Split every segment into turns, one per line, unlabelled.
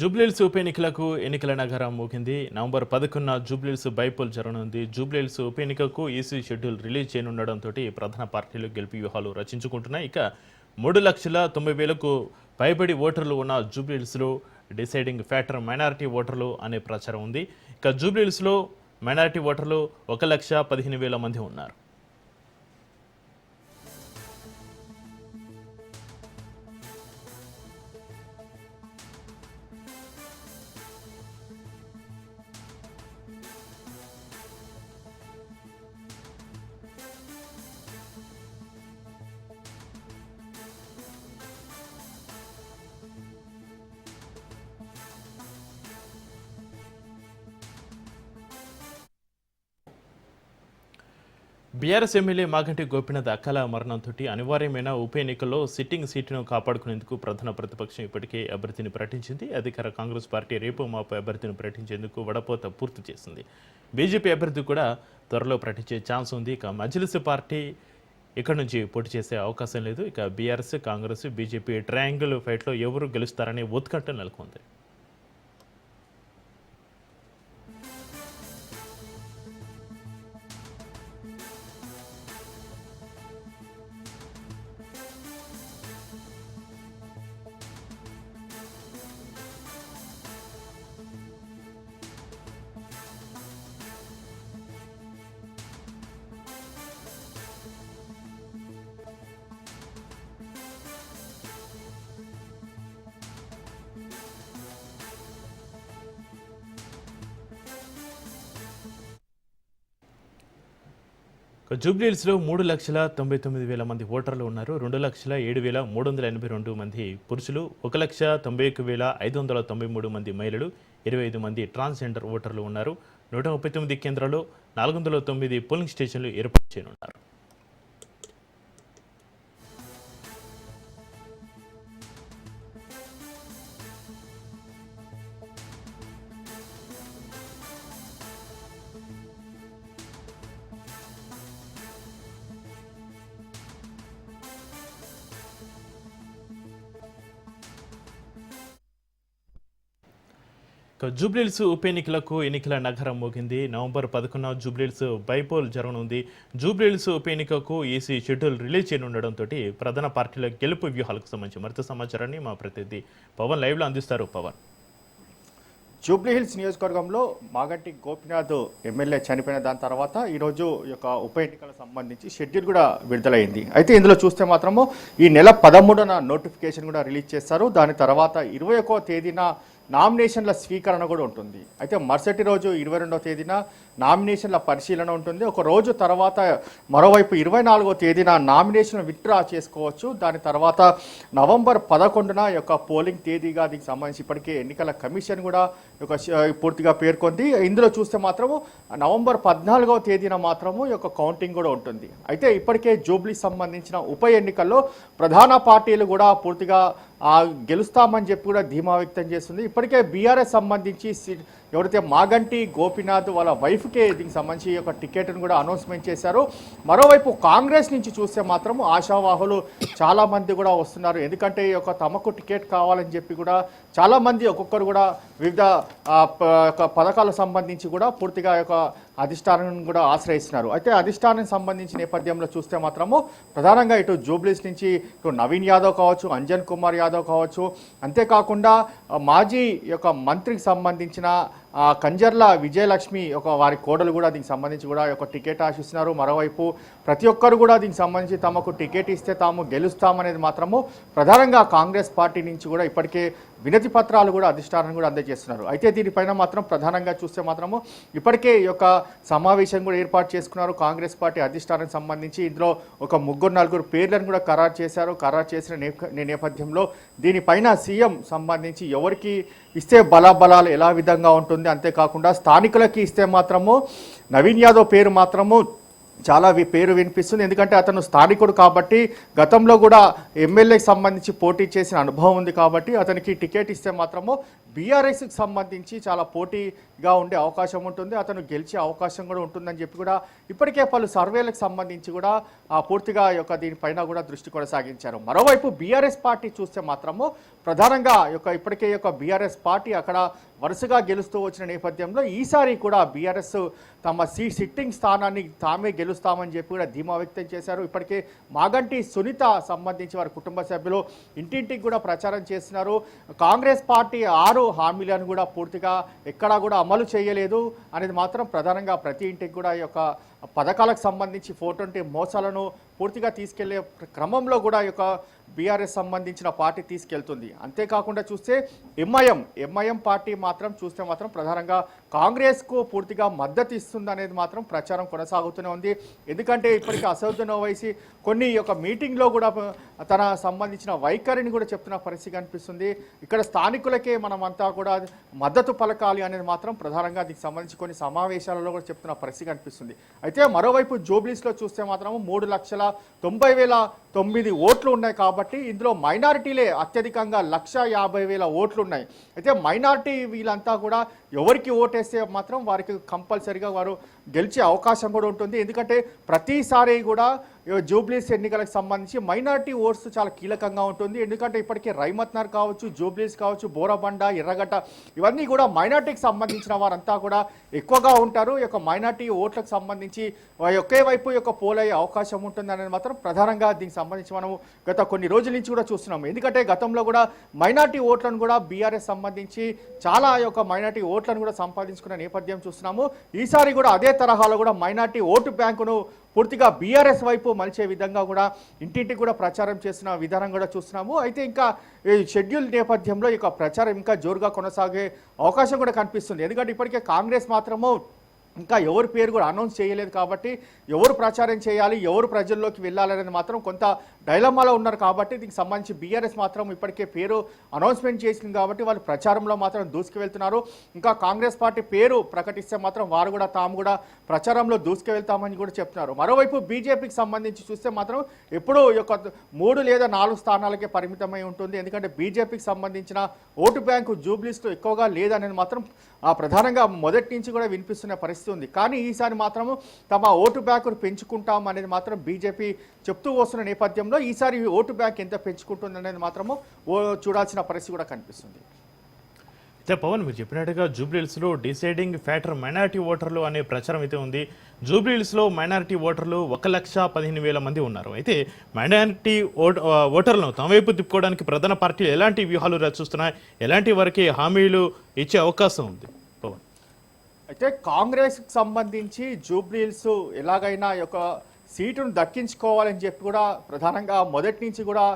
జూబ్లీల్స్ ఉప ఎన్నికలకు ఎన్నికల నగరం మోగింది. నవంబర్ పదకొండున జూబ్లీల్స్ బైపోల్ జరగనుంది. జూబ్లీల్స్ ఉప ఎన్నికకు ఈసీ షెడ్యూల్ రిలీజ్ చేయనుండడంతో ప్రధాన పార్టీలు గెలుపు వ్యూహాలు రచించుకుంటున్నాయి. ఇక మూడు లక్షల తొంభై వేలకు పైబడి ఓటర్లు ఉన్న జూబ్లీల్స్లో డిసైడింగ్ ఫ్యాక్టర్ మైనారిటీ ఓటర్లు అనే ప్రచారం ఉంది. ఇక జూబ్లీల్స్లో మైనారిటీ ఓటర్లు ఒక లక్ష పదిహేను వేల మంది ఉన్నారు. బీఆర్ఎస్ ఎమ్మెల్యే మాగంటి గోపినాథ్ అక్కల మరణంతో అనివార్యమైన ఉప ఎన్నికల్లో సిట్టింగ్ సీటును కాపాడుకునేందుకు ప్రధాన ప్రతిపక్షం ఇప్పటికే అభ్యర్థిని ప్రకటించింది. అధికార కాంగ్రెస్ పార్టీ రేపు మాపు అభ్యర్థిని ప్రకటించేందుకు వడపోత పూర్తి చేసింది. బీజేపీ అభ్యర్థి కూడా త్వరలో ప్రకటించే ఛాన్స్ ఉంది. ఇక మజ్లిస్ పార్టీ ఇక్కడ నుంచి పోటీ చేసే అవకాశం లేదు. ఇక బీఆర్ఎస్ కాంగ్రెస్ బీజేపీ ట్రయాంగిల్ ఫైట్లో ఎవరు గెలుస్తారనే ఉత్కంఠ నెలకొంది. జూబ్లీహిల్స్లో మూడు లక్షల తొంభై తొమ్మిది వేల మంది ఓటర్లు ఉన్నారు. రెండు లక్షల ఏడు వేల మూడు వందల ఎనభై రెండు మంది పురుషులు ఒక లక్ష తొంభై ఒక్క వేల ఐదు వందల తొంభై మూడు మంది మహిళలు ఇరవై ఐదు మంది ట్రాన్స్జెండర్ ఓటర్లు ఉన్నారు. నూట ముప్పై తొమ్మిది కేంద్రాల్లో నాలుగు వందల తొమ్మిది పోలింగ్ స్టేషన్లు ఏర్పాటు చేయనున్నారు. జూబ్లీల్స్ జూబ్లీహిల్స్ ఉప ఎన్నికలకు ఎన్నికల నగరం మోగింది. నవంబర్ పదకొండున జూబ్లీహిల్స్ బైపోల్ జరగనుంది. జూబ్లీహిల్స్ ఉప ఎన్నికకు ఈసీ షెడ్యూల్ రిలీజ్ చేయనుండడంతో ప్రధాన పార్టీల గెలుపు వ్యూహాలకు సంబంధించి మరింత సమాచారాన్ని మా ప్రతినిధి పవన్ లైవ్లో అందిస్తారు. పవన్.
జూబ్లీహిల్స్ నియోజకవర్గంలో మాగంటి గోపినాథ్ ఎమ్మెల్యే చనిపోయిన దాని తర్వాత ఈరోజు యొక్క ఉప ఎన్నికలకు సంబంధించి షెడ్యూల్ కూడా విడుదలైంది. అయితే ఇందులో చూస్తే మాత్రము ఈ నెల పదమూడున నోటిఫికేషన్ కూడా రిలీజ్ చేస్తారు దాని తర్వాత ఇరవై తేదీన నామినేషన్ల స్వీకరణ కూడా ఉంటుంది. అయితే మరుసటి రోజు ఇరవై రెండవ తేదీన నామినేషన్ల పరిశీలన ఉంటుంది. ఒక రోజు తర్వాత మరోవైపు ఇరవై నాలుగో తేదీన నామినేషన్ విత్డ్రా చేసుకోవచ్చు. దాని తర్వాత నవంబర్ పదకొండున యొక్క పోలింగ్ తేదీగా దీనికి సంబంధించి ఇప్పటికే ఎన్నికల కమిషన్ కూడా ఒక యొక్క పూర్తిగా పేర్కొంది. ఇందులో చూస్తే మాత్రము నవంబర్ పద్నాలుగవ తేదీన మాత్రము యొక్క కౌంటింగ్ కూడా ఉంటుంది. అయితే ఇప్పటికే జూబ్లీ సంబంధించిన ఉప ఎన్నికల్లో ప్రధాన పార్టీలు కూడా పూర్తిగా గెలుస్తామని చెప్పి కూడా ధీమా వ్యక్తం చేస్తుంది. ఇప్పటికే బీఆర్ఎస్ సంబంధించి సి- ఎవరైతే మాగంటి గోపినాథ్ వాళ్ళ వైఫ్కే దీనికి సంబంధించి ఒక టికెట్ను కూడా అనౌన్స్మెంట్ చేశారు మరోవైపు కాంగ్రెస్ నుంచి చూస్తే మాత్రం ఆశావాహులు చాలామంది కూడా వస్తున్నారు. ఎందుకంటే ఈ యొక్క తమకు టికెట్ కావాలని చెప్పి కూడా చాలామంది ఒక్కొక్కరు కూడా వివిధ ప- పథకాలకు సంబంధించి కూడా పూర్తిగా యొక్క అధిష్టానం కూడా ఆశ్రయిస్తున్నారు. అయితే అధిష్టానం సంబంధించి నేపథ్యంలో చూస్తే మాత్రము ప్రధానంగా ఇటు జూబ్లీస్ నుంచి ఇటు నవీన్ యాదవ్ కావచ్చు అంజన్ కుమార్ యాదవ్ కావచ్చు. అంతేకాకుండా మాజీ యొక్క మంత్రికి సంబంధించిన కంజర్ల విజయలక్ష్మి ఒక వారి కోడలు కూడా దీనికి సంబంధించి కూడా ఒక టికెట్ ఆశిస్తున్నారు. మరోవైపు ప్రతి ఒక్కరు కూడా దీనికి సంబంధించి తమకు టికెట్ ఇస్తే తాము గెలుస్తామనేది మాత్రము ప్రధానంగా కాంగ్రెస్ పార్టీ నుంచి కూడా ఇప్పటికే వినతి పత్రాలు కూడా అధిష్టానం కూడా అందజేస్తున్నారు. అయితే దీనిపైన మాత్రం ప్రధానంగా చూస్తే మాత్రము ఇప్పటికే ఈ యొక్క సమావేశం కూడా ఏర్పాటు చేసుకున్నారు. కాంగ్రెస్ పార్టీ అధిష్టానానికి సంబంధించి ఇందులో ఒక ముగ్గురు నలుగురు పేర్లను కూడా ఖరారు చేశారు. ఖరారు చేసిన నేప- నేపథ్యంలో దీనిపైన సీఎం సంబంధించి ఎవరికి ఇస్తే బలాబలాలు ఎలా విధంగా ఉంటుంది అంతేకాకుండా స్థానికులకి ఇస్తే మాత్రము నవీన్ యాదవ్ పేరు మాత్రము చాలా పేరు వినిపిస్తుంది. ఎందుకంటే అతను స్థానికుడు కాబట్టి గతంలో కూడా ఎమ్మెల్యేకి సంబంధించి పోటీ చేసిన అనుభవం ఉంది కాబట్టి అతనికి టికెట్ ఇస్తే మాత్రము బీఆర్ఎస్కి సంబంధించి చాలా పోటీగా ఉండే అవకాశం ఉంటుంది. అతను గెలిచే అవకాశం కూడా ఉంటుందని చెప్పి కూడా ఇప్పటికే పలు సర్వేలకు సంబంధించి కూడా పూర్తిగా యొక్క దీనిపైన కూడా దృష్టి కొనసాగించారు. మరోవైపు బీఆర్ఎస్ పార్టీ చూస్తే మాత్రము ప్రధానంగా యొక్క ఇప్పటికే యొక్క బీఆర్ఎస్ పార్టీ అక్కడ వరుసగా గెలుస్తూ వచ్చిన నేపథ్యంలో ఈసారి కూడా బీఆర్ఎస్ తమ సీ సిట్టింగ్ స్థానాన్ని తామే గెలుస్తామని చెప్పి కూడా ధీమా వ్యక్తం చేశారు. ఇప్పటికే మాగంటి సునీత సంబంధించి వారి కుటుంబ సభ్యులు ఇంటింటికి కూడా ప్రచారం చేస్తున్నారు. కాంగ్రెస్ పార్టీ ఆరు హామీలను కూడా పూర్తిగా ఎక్కడా కూడా అమలు చేయలేదు. అనేది మాత్రం ప్రధానంగా ప్రతి ఇంటికి కూడా ఈ యొక్క పథకాలకు సంబంధించి ఫోర్ ట్వంటీ మోసాలను పూర్తిగా తీసుకెళ్ళే క్రమంలో కూడా ఈ యొక్క బీఆర్ఎస్ సంబంధించిన పార్టీ తీసుకెళ్తుంది. అంతేకాకుండా చూస్తే ఎంఐఎం ఎంఐఎం పార్టీ మాత్రం చూస్తే మాత్రం ప్రధానంగా కాంగ్రెస్కు పూర్తిగా మద్దతు ఇస్తుంది అనేది మాత్రం ప్రచారం కొనసాగుతూనే ఉంది. ఎందుకంటే ఇప్పటికీ అసదుద్దీన్ ఓవైసీ కొన్ని యొక్క మీటింగ్లో కూడా తన సంబంధించిన వైఖరిని కూడా చెప్తున్న పరిస్థితి కనిపిస్తుంది. ఇక్కడ స్థానికులకే మనం అంతా కూడా మద్దతు పలకాలి అనేది మాత్రం ప్రధానంగా దీనికి సంబంధించి కొన్ని సమావేశాలలో కూడా చెప్తున్న పరిస్థితి కనిపిస్తుంది. అయితే మరోవైపు జూబ్లీస్లో చూస్తే మాత్రం మూడు లక్షల తొంభై వేల తొమ్మిది ఓట్లు ఉన్నాయి కాబట్టి కాబట్టి ఇందులో మైనారిటీలే అత్యధికంగా లక్ష యాభై వేల ఓట్లు ఉన్నాయి అయితే మైనారిటీ వీళ్ళంతా కూడా ఎవరికి ఓటేస్తే మాత్రం వారికి కంపల్సరిగా వారు గెలిచే అవకాశం కూడా ఉంటుంది. ఎందుకంటే ప్రతిసారి కూడా జూబ్లీస్ ఎన్నికలకు సంబంధించి మైనార్టీ ఓట్స్ చాలా కీలకంగా ఉంటుంది. ఎందుకంటే ఇప్పటికే రైమత్నార్ కావచ్చు జూబ్లీస్ కావచ్చు బోరబండ ఎర్రగడ్డ ఇవన్నీ కూడా మైనార్టీకి సంబంధించిన వారంతా కూడా ఎక్కువగా ఉంటారు. ఈ యొక్క మైనార్టీ ఓట్లకు సంబంధించి ఒకే వైపు యొక్క పోలయ్యే అవకాశం ఉంటుంది అనేది మాత్రం ప్రధానంగా దీనికి సంబంధించి మనం గత కొన్ని రోజుల నుంచి కూడా చూస్తున్నాము. ఎందుకంటే గతంలో కూడా మైనార్టీ ఓట్లను కూడా బీఆర్ఎస్ సంబంధించి చాలా యొక్క మైనార్టీ ఓట్లను కూడా సంపాదించుకున్న నేపథ్యం చూస్తున్నాము. ఈసారి కూడా అదే తరహాలో కూడా మైనార్టీ ఓటు బ్యాంకును పూర్తిగా బీఆర్ఎస్ వైపు మలిచే విధంగా కూడా ఇంటింటికి కూడా ప్రచారం చేసిన విధానం కూడా చూస్తున్నాము. అయితే ఇంకా ఈ షెడ్యూల్ నేపథ్యంలో ఇక ప్రచారం ఇంకా జోరుగా కొనసాగే అవకాశం కూడా కనిపిస్తుంది. ఎందుకంటే ఇప్పటికే కాంగ్రెస్ మాత్రము ఇంకా ఎవరి పేరు కూడా అనౌన్స్ చేయలేదు కాబట్టి ఎవరు ప్రచారం చేయాలి ఎవరు ప్రజల్లోకి వెళ్ళాలనేది మాత్రం కొంత డైలమాలో ఉన్నారు కాబట్టి దీనికి సంబంధించి బీఆర్ఎస్ మాత్రం ఇప్పటికే పేరు అనౌన్స్మెంట్ చేసింది కాబట్టి వాళ్ళు ప్రచారంలో మాత్రం దూసుకు వెళ్తున్నారు ఇంకా కాంగ్రెస్ పార్టీ పేరు ప్రకటిస్తే మాత్రం వారు కూడా తాము కూడా ప్రచారంలో దూసుకు వెళ్తామని కూడా చెప్తున్నారు. మరోవైపు బీజేపీకి సంబంధించి చూస్తే మాత్రం ఎప్పుడూ యొక్క మూడు లేదా నాలుగు స్థానాలకే పరిమితమై ఉంటుంది. ఎందుకంటే బీజేపీకి సంబంధించిన ఓటు బ్యాంకు జూబ్లీస్లో ఎక్కువగా లేదనేది మాత్రం ఆ ప్రధానంగా మొదటి నుంచి కూడా వినిపిస్తున్న పరిస్థితి ఉంది కానీ ఈసారి మాత్రము తమ ఓటు బ్యాంకును పెంచుకుంటాం అనేది మాత్రం బీజేపీ చెప్తూ వస్తున్న నేపథ్యంలో ఈసారి ఓటు బ్యాంక్ ఎంత పెంచుకుంటుంది అనేది మాత్రము ఓ చూడాల్సిన పరిస్థితి కూడా కనిపిస్తుంది.
అయితే పవన్ మీరు చెప్పినట్టుగా జూబ్లీహిల్స్లో డిసైడింగ్ ఫ్యాక్టర్ మైనారిటీ ఓటర్లు అనే ప్రచారం అయితే ఉంది. జూబ్లీహిల్స్లో మైనారిటీ ఓటర్లు ఒక లక్ష పదిహేను వేల మంది ఉన్నారు. అయితే మైనారిటీ ఓట్ ఓటర్లను తమ వైపు తిప్పుకోవడానికి ప్రధాన పార్టీలు ఎలాంటి వ్యూహాలు రచిస్తున్నాయి? ఎలాంటి వారికి హామీలు ఇచ్చే అవకాశం ఉంది?
అయితే కాంగ్రెస్కి సంబంధించి జూబ్లీల్స్ ఎలాగైనా యొక్క సీటును దక్కించుకోవాలని చెప్పి కూడా ప్రధానంగా మొదటి నుంచి కూడా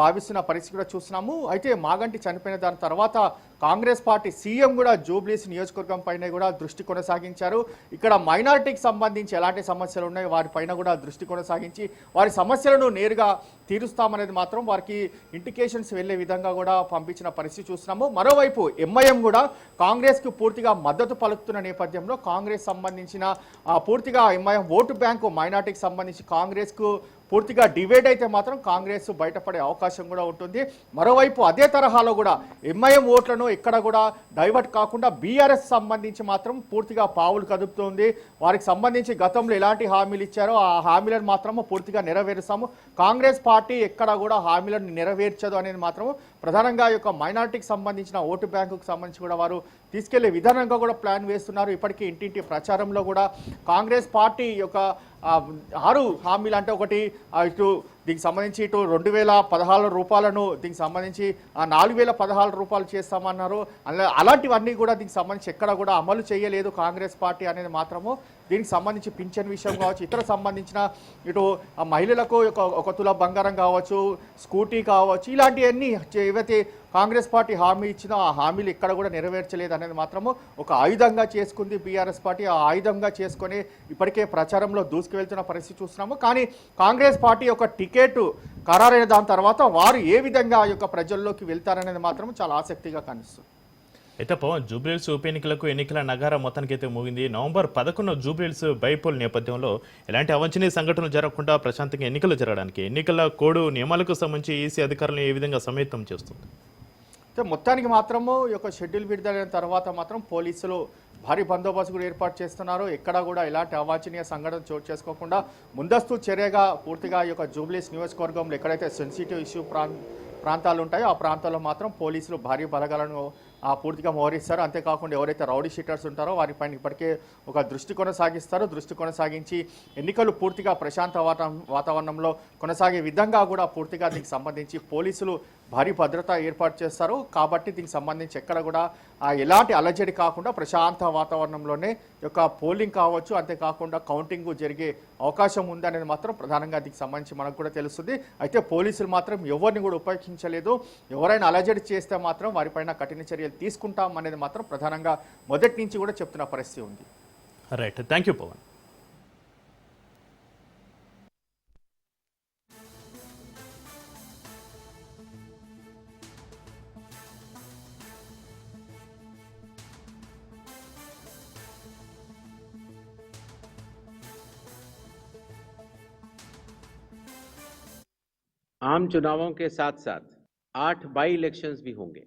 భావిస్తున్న పరిస్థితి కూడా చూస్తున్నాము. అయితే మాగంటి చనిపోయిన దాని తర్వాత కాంగ్రెస్ పార్టీ సీఎం కూడా జూబ్లీస్ నియోజకవర్గం పైన కూడా దృష్టి కొనసాగించారు. ఇక్కడ మైనారిటీకి సంబంధించి ఎలాంటి సమస్యలు ఉన్నాయి? వారిపైన కూడా దృష్టి కొనసాగించి వారి సమస్యలను నేరుగా తీరుస్తామనేది మాత్రం వారికి ఇండికేషన్స్ వెళ్ళే విధంగా కూడా పంపించిన పరిస్థితి చూస్తున్నాము. మరోవైపు ఎంఐఎం కూడా కాంగ్రెస్కు పూర్తిగా మద్దతు పలుకుతున్న నేపథ్యంలో కాంగ్రెస్ సంబంధించిన పూర్తిగా ఎంఐఎం ఓటు బ్యాంకు మైనార్టీకి సంబంధించి కాంగ్రెస్కు పూర్తిగా డివైడ్ అయితే మాత్రం కాంగ్రెస్ బయటపడే అవకాశం కూడా ఉంటుంది. మరోవైపు అదే తరహాలో కూడా ఎంఐఎం ఓట్లను ఎక్కడ కూడా డైవర్ట్ కాకుండా బీఆర్ఎస్ సంబంధించి మాత్రం పూర్తిగా పావులు కదుపుతుంది. వారికి సంబంధించి గతంలో ఎలాంటి హామీలు ఇచ్చారో ఆ హామీలను మాత్రము పూర్తిగా నెరవేరుస్తాము. కాంగ్రెస్ పార్టీ ఎక్కడ కూడా హామీలను నెరవేర్చదు అనేది మాత్రం ప్రధానంగా యొక్క మైనార్టీకి సంబంధించిన ఓటు బ్యాంకుకు సంబంధించి కూడా వారు తీసుకెళ్ళే విధానంగా కూడా ప్లాన్ వేస్తున్నారు. ఇప్పటికీ ఇంటింటి ప్రచారంలో కూడా కాంగ్రెస్ పార్టీ యొక్క ఆరు హామీలు అంటే ఒకటి ఇటు దీనికి సంబంధించి ఇటు రెండు వేల పదహారు రూపాయలను దీనికి సంబంధించి నాలుగు వేల పదహారు రూపాయలు చేస్తామన్నారు. అలాంటివన్నీ కూడా దీనికి సంబంధించి ఎక్కడ కూడా అమలు చేయలేదు కాంగ్రెస్ పార్టీ అనేది మాత్రము. దీనికి సంబంధించి పింఛన్ విషయం కావచ్చు ఇతర సంబంధించిన ఇటు మహిళలకు ఒక ఒక తుల బంగారం కావచ్చు స్కూటీ కావచ్చు ఇలాంటివన్నీ ఏవైతే కాంగ్రెస్ పార్టీ హామీ ఇచ్చిన ఆ హామీలు ఇక్కడ కూడా నెరవేర్చలేదు అనేది మాత్రము ఒక ఆయుధంగా చేసుకుంది బీఆర్ఎస్ పార్టీ. ఆ ఆయుధంగా చేసుకొని ఇప్పటికే ప్రచారంలో దూసుకు వెళ్తున్న పరిస్థితి చూస్తున్నాము. కానీ కాంగ్రెస్ పార్టీ యొక్క టికెట్ ఖరారైన దాని తర్వాత వారు ఏ విధంగా ఆ యొక్క ప్రజల్లోకి వెళ్తారనేది మాత్రం చాలా ఆసక్తిగా కనిపిస్తుంది
అయితే పవన్ జూబ్లీహిల్స్ ఉప ఎన్నికలకు ఎన్నికల నగారా మొత్తానికైతే ముగింది. నవంబర్ పదకొండు జూబ్లీహిల్స్ బైపోల్ నేపథ్యంలో ఎలాంటి అవంచనీయ సంఘటనలు జరగకుండా ప్రశాంతంగా ఎన్నికలు జరగడానికి ఎన్నికల కోడ్ నియమాలకు సంబంధించి ఈసీ అధికారులను ఏ విధంగా సమైతం చేస్తుంది?
మొత్తానికి మాత్రము ఈ యొక్క షెడ్యూల్ విడుదలైన తర్వాత మాత్రం పోలీసులు భారీ బందోబస్తు కూడా ఏర్పాటు చేస్తున్నారు. ఎక్కడా కూడా ఎలాంటి అవాంఛనీయ సంఘటన చోటు చేసుకోకుండా ముందస్తు చర్యగా పూర్తిగా ఈ యొక్క జూబ్లీస్ నియోజకవర్గంలో ఎక్కడైతే సెన్సిటివ్ ఇష్యూ ప్రాంతాలు ఉంటాయో ఆ ప్రాంతాల్లో మాత్రం పోలీసులు భారీ బలగాలను ఆ, పూర్తిగా మోహరిస్తారు. అంతేకాకుండా ఎవరైతే రౌడీ షీటర్స్ ఉంటారో వారిపైన ఇప్పటికే ఒక దృష్టి కొనసాగిస్తారు. దృష్టి కొనసాగించి ఎన్నికలు పూర్తిగా ప్రశాంత వాతా- వాతావరణంలో కొనసాగే విధంగా కూడా పూర్తిగా దీనికి సంబంధించి పోలీసులు భారీ భద్రత ఏర్పాటు చేస్తారు. కాబట్టి దీనికి సంబంధించి ఎక్కడ కూడా ఎలాంటి అలజడి కాకుండా ప్రశాంత వాతావరణంలోనే యొక్క పోలింగ్ కావచ్చు. అంతేకాకుండా కౌంటింగ్ జరిగే అవకాశం ఉందనేది మాత్రం ప్రధానంగా దీనికి సంబంధించి మనకు కూడా తెలుస్తుంది. అయితే పోలీసులు మాత్రం ఎవరిని కూడా ఉపేక్షించలేదు. ఎవరైనా అలజడి చేస్తే మాత్రం వారిపైన కఠిన చర్యలు తీసుకుంటాం అనేది మాత్రం ప్రధానంగా మొదటి నుంచి కూడా చెప్తున్న పరిస్థితి ఉంది.
రైట్ థ్యాంక్ యూ పవన్
आम चुनावों के साथ साथ आठ बाई इलेक्शंस भी होंगे।